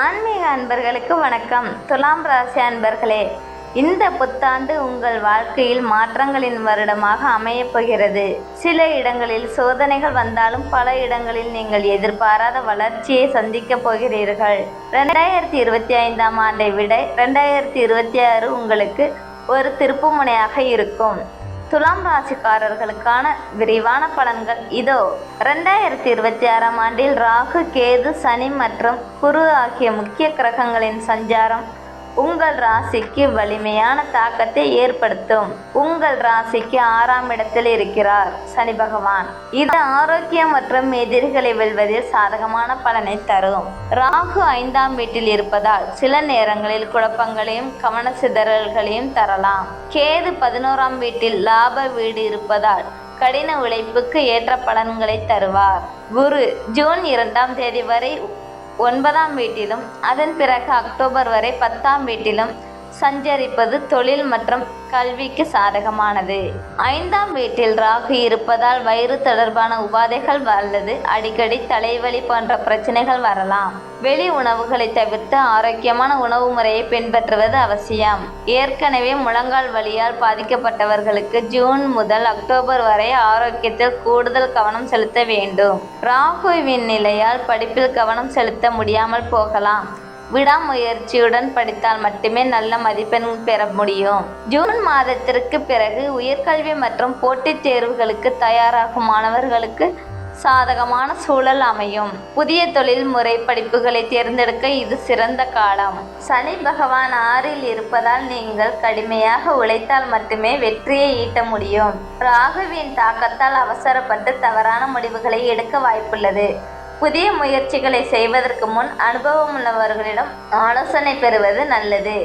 ஆன்மீக அன்பர்களுக்கு வணக்கம். துலாம் ராசி அன்பர்களே இந்த புத்தாண்டு உங்கள் வாழ்க்கையில் மாற்றங்களின் வருடமாக அமையப் போகிறது. சில இடங்களில் சோதனைகள் வந்தாலும் பல இடங்களில் நீங்கள் எதிர்பாராத வளர்ச்சியை சந்திக்கப் போகிறீர்கள். ரெண்டாயிரத்தி இருபத்தி ஐந்தாம் ஆண்டை விட ரெண்டாயிரத்தி இருபத்தி ஆறு உங்களுக்கு ஒரு திருப்புமுனையாக இருக்கும். துலாம் ராசிக்காரர்களுக்கான விரிவான பலன்கள் இதோ. ரெண்டாயிரத்தி இருபத்தி ஆறாம் ஆண்டில் ராகு கேது சனி மற்றும் குரு ஆகிய முக்கிய கிரகங்களின் சஞ்சாரம் உங்கள் ராசிக்கு வலிமையான தாக்கத்தை ஏற்படுத்தும். உங்கள் ராசிக்கு ஆறாம் இடத்தில் இருக்கிறார் சனி பகவான். இது ஆரோக்கியம் மற்றும் எதிரிகளை வெல்வதில் சாதகமான பலனை தரும். ராகு ஐந்தாம் வீட்டில் இருப்பதால் சில நேரங்களில் குழப்பங்களையும் கவன சிதறல்களையும் தரலாம். கேது பதினோராம் வீட்டில் லாப வீடு இருப்பதால் கடின உழைப்புக்கு ஏற்ற பலன்களை தருவார். குரு ஜூன் இரண்டாம் தேதி வரை ஒன்பதாம் வீட்டிலும் அதன் பிறகு அக்டோபர் வரை பத்தாம் வீட்டிலும் சஞ்சரிப்பது தொழில் மற்றும் கல்விக்கு சாதகமானது. ஐந்தாம் வீட்டில் ராகு இருப்பதால் வயிறு தொடர்பான உபாதைகள் அல்லது அடிக்கடி தலைவலி போன்ற பிரச்சனைகள் வரலாம். வெளி உணவுகளை தவிர்த்து ஆரோக்கியமான உணவு முறையை பின்பற்றுவது அவசியம். ஏற்கனவே முழங்கால் வலியால் பாதிக்கப்பட்டவர்களுக்கு ஜூன் முதல் அக்டோபர் வரை ஆரோக்கியத்தில் கூடுதல் கவனம் செலுத்த வேண்டும். ராகுவின் நிலையால் படிப்பில் கவனம் செலுத்த முடியாமல் போகலாம். விடாமுயற்சியுடன் படித்தால் மட்டுமே நல்ல மதிப்பெண் பெற முடியும். ஜூன் மாதத்திற்கு பிறகு உயர்கல்வி மற்றும் போட்டித் தேர்வுகளுக்கு தயாராகும் மாணவர்களுக்கு சாதகமான சூழல் அமையும். புதிய தொழில் முறை படிப்புகளை தேர்ந்தெடுக்க இது சிறந்த காலம். சனி பகவான் ஆறில் இருப்பதால் நீங்கள் கடுமையாக உழைத்தால் மட்டுமே வெற்றியை ஈட்ட முடியும். ராகுவின் தாக்கத்தால் அவசரப்பட்டு தவறான முடிவுகளை எடுக்க வாய்ப்புள்ளது. புதிய முயற்சிகளை செய்வதற்கு முன் அனுபவம் உள்ளவர்களிடம் ஆலோசனை பெறுவது நல்லது.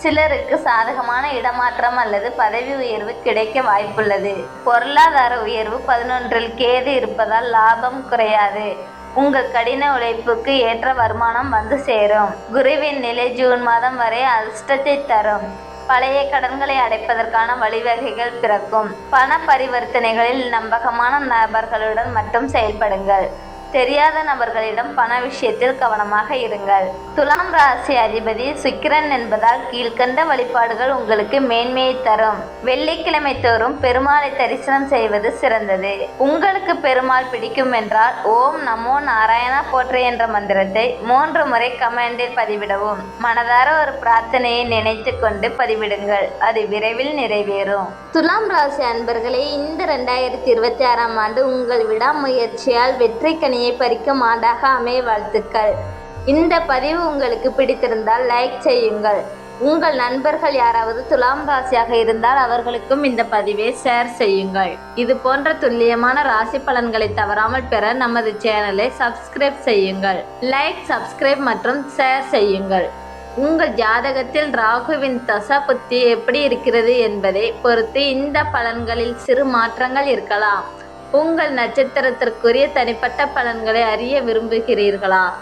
சிலருக்கு சாதகமான இடமாற்றம் அல்லது பதவி உயர்வு கிடைக்க வாய்ப்புள்ளது. பொருளாதார உயர்வு பதினொன்றில் கேது இருப்பதால் லாபம் குறையாது. உங்கள் கடின உழைப்புக்கு ஏற்ற வருமானம் வந்து சேரும். குருவின் நிலை ஜூன் மாதம் வரை அதிர்ஷ்டத்தை தரும். பழைய கடன்களை அடைப்பதற்கான வழிவகைகள் பிறக்கும். பண பரிவர்த்தனைகளில் நம்பகமான நபர்களுடன் மட்டும் செயல்படுங்கள். தெரியாத நபர்களிடம் பண விஷயத்தில் கவனமாக இருங்கள். துலாம் ராசி அதிபதி சுக்கிரன் என்பதால் கீழ்கண்ட வழிபாடுகள் உங்களுக்கு மேன்மையை தரும். வெள்ளிக்கிழமை தோறும் பெருமாளை தரிசனம் செய்வது சிறந்தது. உங்களுக்கு பெருமாள் பிடிக்கும் என்றால் ஓம் நமோ நாராயணா போற்று என்ற மந்திரத்தை மூன்று முறை கமெண்டில் பதிவிடவும். மனதார ஒரு பிரார்த்தனையை நினைத்து கொண்டு பதிவிடுங்கள். அது விரைவில் நிறைவேறும். துலாம் ராசி அன்பர்களே இந்த ரெண்டாயிரத்தி இருபத்தி ஆறாம் ஆண்டு உங்கள் விடாமுயற்சியால் வெற்றி கனியை பறிக்கும் ஆண்டாக அமைய வாழ்த்துக்கள். இந்த பதிவு உங்களுக்கு பிடித்திருந்தால் லைக் செய்யுங்கள். உங்கள் நண்பர்கள் யாராவது துலாம் ராசியாக இருந்தால் அவர்களுக்கும் இந்த பதிவை ஷேர் செய்யுங்கள். இது போன்ற துல்லியமான ராசி பலன்களை தவறாமல் பெற நமது சேனலை சப்ஸ்கிரைப் செய்யுங்கள். லைக் சப்ஸ்கிரைப் மற்றும் ஷேர் செய்யுங்கள். உங்கள் ஜாதகத்தில் ராகுவின் தசா புத்தி எப்படி இருக்கிறது என்பதை பொறுத்து இந்த பலன்களில் சிறு மாற்றங்கள் இருக்கலாம். உங்கள் நட்சத்திரத்திற்குரிய தனிப்பட்ட பலன்களை அறிய விரும்புகிறீர்களா?